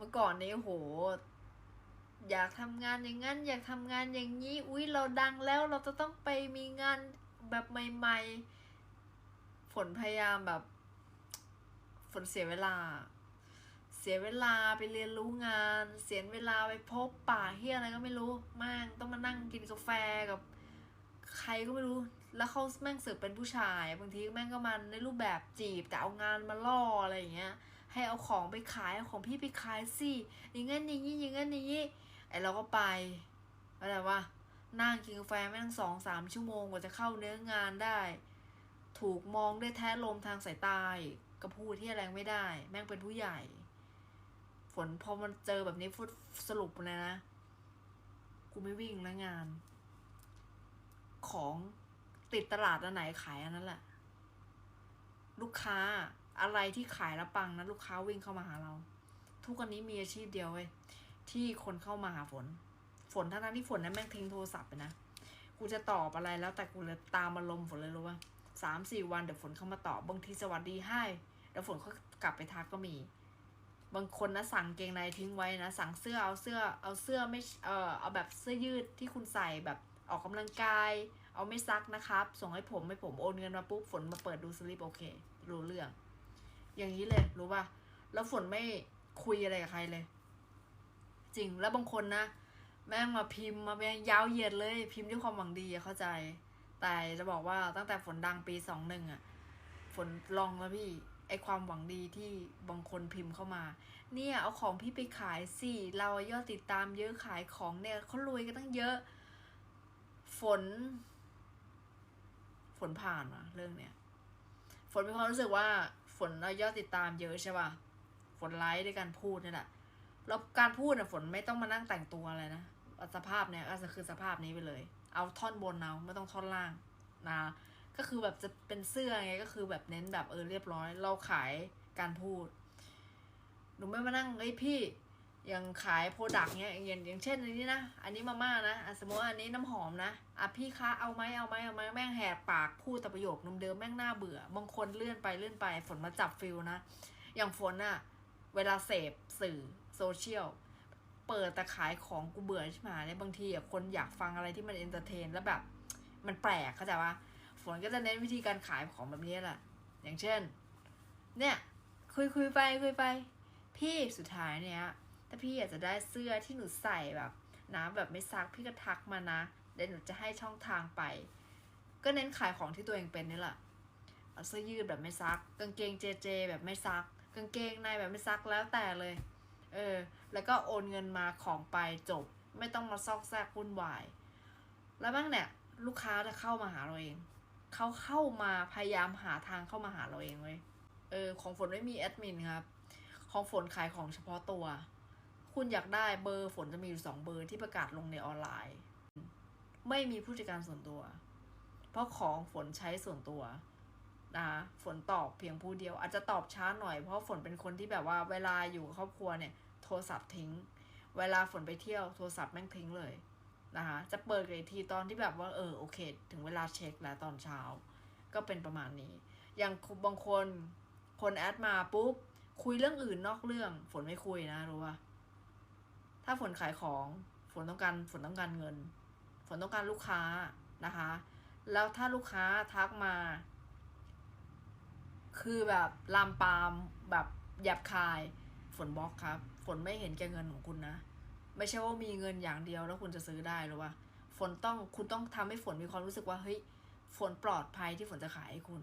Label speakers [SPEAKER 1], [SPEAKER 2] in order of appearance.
[SPEAKER 1] เมื่อก่อนนี้โห อยากทำงานอย่างนั้น อยากทำงานอย่างนี้ อุ้ยเราดังแล้วเราจะต้องไปมีงานแบบใหม่ๆ ฝนพยายามแบบ ฝนเสียเวลา เสียเวลาไปเรียนรู้งาน เสียเวลาไปพบป่าเฮียอะไรก็ไม่รู้แม่งต้องมานั่งกินกาแฟกับใครก็ไม่รู้ แล้วเขาแม่งเสือกเป็นผู้ชาย บางทีแม่งก็มาในรูปแบบจีบแต่เอางานมาล่ออะไรอย่างเงี้ย ให้เอาของไปขายเอาของพี่ไปขายสิอย่างงั้นอย่างนี้อย่างงั้นอย่างนี้ไอเราก็ไปอะไรวะนั่งกินกาแฟแม่งสองสามชั่วโมงกว่าจะเข้าเนื้องานได้ ถูกมองด้วยแท้ลมทางสายตาอีกก็พูดที่แรงไม่ได้ แม่งเป็นผู้ใหญ่ ฝนพอมันเจอแบบนี้ฟุตสรุปเลยนะ กูไม่วิ่งแล้วงาน ของติดตลาดอันไหนขายอันนั้นแหละ ลูกค้า อะไรที่ขายแล้วปังนะลูกค้าวิ่งเข้ามาหาเรา ทุกวันนี้มีอาชีพเดียวเว้ยที่คนเข้ามาหาฝน ฝนทั้งนั้นที่ฝนนั้นแม่งทิ้งโทรศัพท์ไปนะกูจะตอบอะไรแล้วแต่กูเลยตามอารมณ์ฝนเลยรู้ว่าสามสี่วันเดี๋ยวฝนเข้ามาตอบบางทีสวัสดีให้เดี๋ยวฝนเขากลับไปทักก็มี บางคนนะสั่งเกงในทิ้งไว้นะ สั่งเสื้อเอาเสื้อเอาเสื้อไม่เออเอาแบบเสื้อยืดที่คุณใส่แบบออกกำลังกาย เอาไม่ซักนะครับ ส่งให้ผมให้ผมโอนเงินมาปุ๊บฝนมาเปิดดูสลิปโอเค รู้เรื่อง อย่างนี้เลยรู้ป่ะแล้วฝนไม่คุยอะไรกับใครเลย จริงแล้วบางคนนะแม่งมาพิมพ์มาแม่งยาวเหยียดเลย พิมพ์ด้วยความหวังดีเข้าใจ แต่จะบอกว่าตั้งแต่ฝนดังปีสองหนึ่งอะฝนลองแล้วพี่ไอความหวังดีที่บางคนพิมพ์เข้ามา เนี่ยเอาของพี่ไปขายสิเรายอดติดตามเยอะขายของเนี่ยเขารวยกันตั้งเยอะ ฝน ฝนผ่านอะเรื่องเนี้ย ฝนมีความรู้สึกว่า ฝนเอายอดติดตามเยอะใช่ป่ะ ฝนไลฟ์ด้วยการพูดนี่แหละ แล้วการพูดน่ะฝนไม่ต้องมานั่งแต่งตัวอะไรนะ สภาพเนี่ยก็จะคือสภาพนี้ไปเลย เอาท่อนบนเอาไม่ต้องท่อนล่างนะ ก็คือแบบจะเป็นเสื้อไงก็คือแบบเน้นแบบเออเรียบร้อย เราขายการพูด หนูไม่มานั่งเอ้ยพี่ อยังขายโปรดักต์เนี้ยอย่างอย่างเช่นอันนี้นะ อันนี้มาม่านะสมมติอันนี้น้ำหอมนะอะพี่คะเอาไหมเอาไหมเอาไหมแม่งแหกปากพูดแต่ประโยคเดิมๆแม่งน่าเบื่อ บางคนเลื่อนไปเลื่อนไปฝนมาจับฟิลนะ อย่างฝนอะเวลาเสพสื่อโซเชียลเปิดแต่ขายของกูเบื่อใช่ไหมเนี่ยบางทีอะคนอยากฟังอะไรที่มันเอนเตอร์เทนแล้วแบบ มันแปลกเข้าใจปะฝนก็จะเน้นวิธีการขายของแบบนี้แหละอย่างเช่น เนี่ย คุยคุยไปคุยไป พี่สุดท้ายเนี่ย ถ้าพี่อยากจะได้เสื้อที่หนูใส่แบบนะแบบไม่ซักพี่ก็ทักมานะเดี๋ยวหนูจะให้ช่องทางไป ก็เน้นขายของที่ตัวเองเป็นนี่แหละเอาเสื้อยืดแบบไม่ซัก กางเกงเจเจ แบบไม่ซัก กางเกงในแบบไม่ซักแล้วแต่เลย เออ แล้วก็โอนเงินมาของไปจบ ไม่ต้องมาซอกแซกวุ่นวาย แล้วบ้างเนี่ย ลูกค้าจะเข้ามาหาเราเอง เขาเข้ามาพยายามหาทางเข้ามาหาเราเองเว้ย เออ ของฝนไม่มีแอดมินครับ ของฝนขายของเฉพาะตัว คุณอยากได้เบอร์ฝนจะมีอยู่สองเบอร์ที่ประกาศลงในออนไลน์ ไม่มีผู้จัดการส่วนตัว เพราะของฝนใช้ส่วนตัวนะคะฝนตอบเพียงผู้เดียว อาจจะตอบช้าหน่อยเพราะฝนเป็นคนที่แบบว่าเวลาอยู่ครอบครัวเนี่ยโทรศัพท์ทิ้ง เวลาฝนไปเที่ยวโทรศัพท์แม่งทิ้งเลยนะคะจะเปิดกันอีกทีตอนที่แบบว่าเออโอเค ถึงเวลาเช็คแล้วตอนเช้า ก็เป็นประมาณนี้ อย่างบางคนคนแอดมาปุ๊บคุยเรื่องอื่นนอกเรื่อง ฝนไม่คุยนะรู้ป่ะ ถ้าฝนขายของ ฝนต้องการฝนต้องการเงิน ฝนต้องการลูกค้านะคะ แล้วถ้าลูกค้าทักมา คือแบบลามปามแบบหยาบคาย ฝนบล็อกครับ ฝนไม่เห็นแก่เงินของคุณนะ ไม่ใช่ว่ามีเงินอย่างเดียวแล้วคุณจะซื้อได้หรือว่าฝนต้องคุณต้องทำให้ฝนมีความรู้สึกว่าเฮ้ยฝนปลอดภัยที่ฝนจะขายให้คุณ